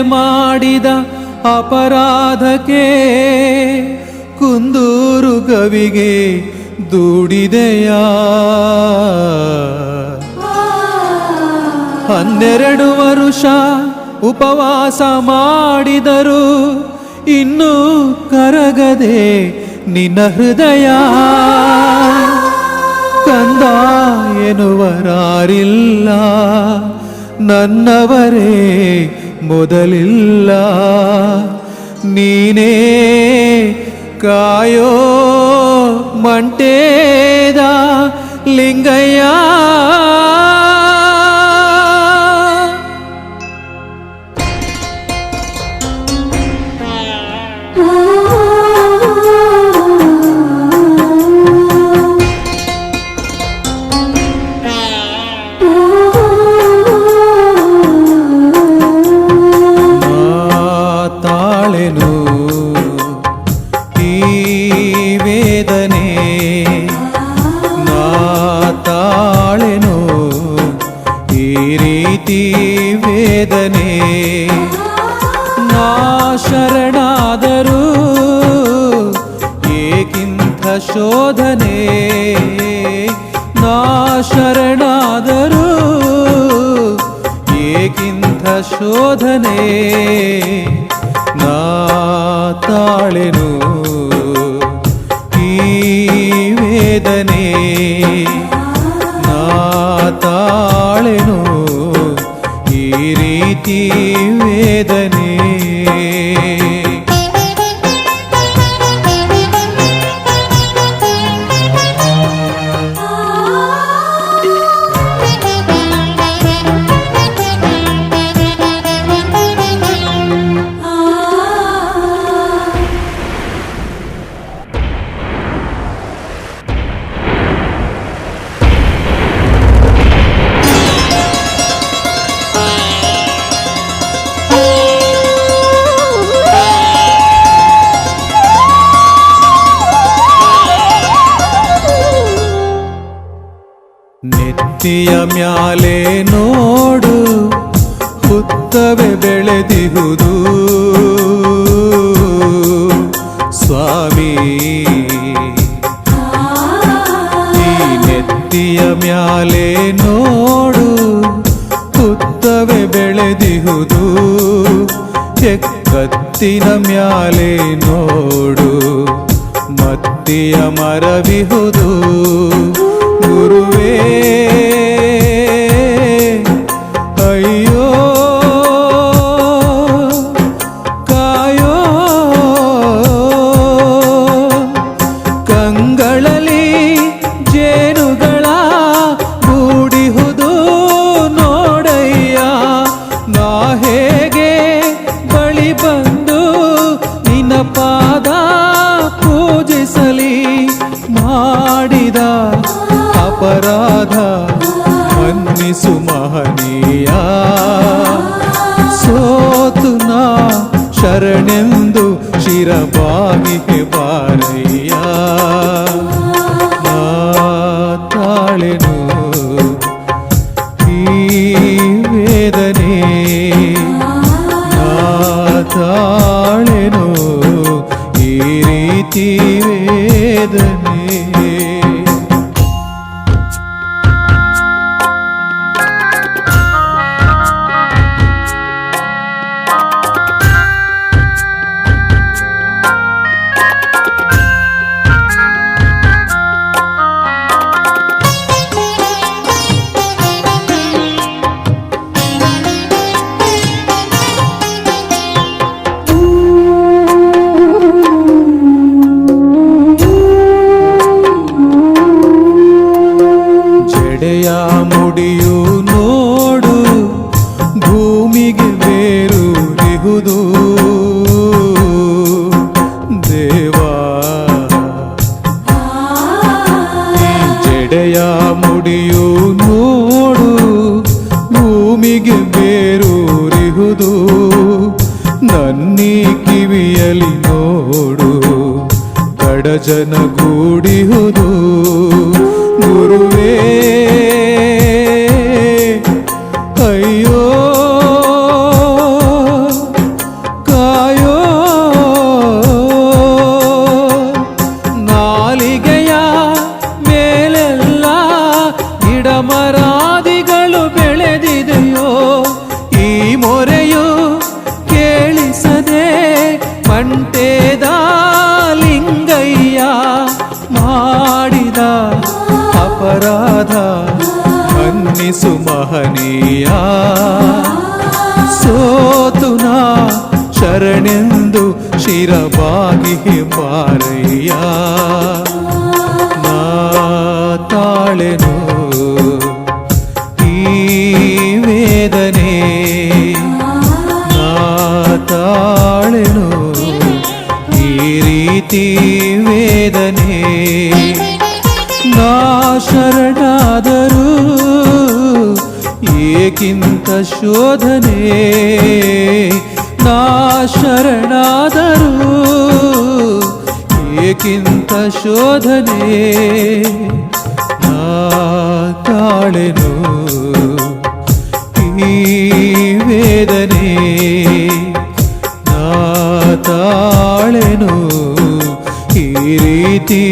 ಮಾಡಿದ ಅಪರಾಧಕ್ಕೆ ಕುಂದೂರು ಕವಿಗೆ ದುಡಿದೆಯ. ಹನ್ನೆರಡು ವರುಷ ಉಪವಾಸ ಮಾಡಿದರು ಇನ್ನೂ ಕರಗದೆ ನಿನ್ನ ಹೃದಯ. ಕಂದ ಎನ್ನುವರಾರಿಲ್ಲ. ನನ್ನವರೇ ಮೊದಲಿಲ್ಲ ನೀನೇ ಕಾಯೋ ಮಂಟೇದ ಲಿಂಗಯ್ಯ ತಾಳೆನು ವೇದನೆ. ನಾ ಶರಣಾದರೂ ಏಕಿಂತ ಶೋಧನೆ. ನಾ ಶರಣಾದರೂ ಏಕಿಂತ ಶೋಧನೆ. ನಾ ತಾಳೆನು ಈ ವೇದನೆ. ನಾ ತಾಳೆನು ಈ ರೀತಿ ನೆತ್ತಿಯ ಮ್ಯಾಲೆ ನೋಡು, ಹುತ್ತವೆ ಬೆಳೆದಿಹುದು ಸ್ವಾಮಿ, ಈ ನೆತ್ತಿಯ ಮ್ಯಾಲೆ ನೋಡು, ಹುತ್ತವೆ ಬೆಳೆದಿಹುದು ಎಕ್ಕತ್ತಿನ ಮ್ಯಾಲೆ ನೋಡು, ಮತ್ತಿಯ ಮರವಿಹುದು ನಿನ್ನ ಪಾದ ಪೂಜಿಸಲಿ ಮಾಡಿದ ಅಪರಾಧ ಮನ್ನಿಸು ಮಹನೀಯ ಸೋತು ನಾ ಶರಣೆಂದು ಶಿರಬಾಗಿಗೆ ಬಾರಯ್ಯ ನಾ ತಾಳೆನು ಈ ವೇದನೆ ರೀತಿ ನನ್ನಿ ಕಿವಿಯಲಿ ನೋಡು ಕಡಜನ ಕೂಡಿಹುದು ಗುರುವೇ ಅಯ್ಯೋ ಕಾಯೋ ನಾಲಿಗೆಯ ಮರಾದಿಗಳು ಬೆಳೆದಿದೆಯೋ. ಕರುಣಿಸು ಮಹನೀಯ. ಸೋತುನ ಶರಣೆಂದು ಶಿರಬಾಗಿ ಬಾರಯ್ಯ ನಾ ತಾಳೆನು ಈ ವೇದನೆ. ನಾ ತಾಳೆನು ಈ ರೀತಿ ಏಕಿಂತ ಶೋಧನೆ ನಾ ಶರಣಾದರು ಏಕಿಂತ ಶೋಧನೆ ನಾ ತಾಳೆನು ಈ ವೇದನೆ ನಾ ತಾಳೆನು ಈ ರೀತಿ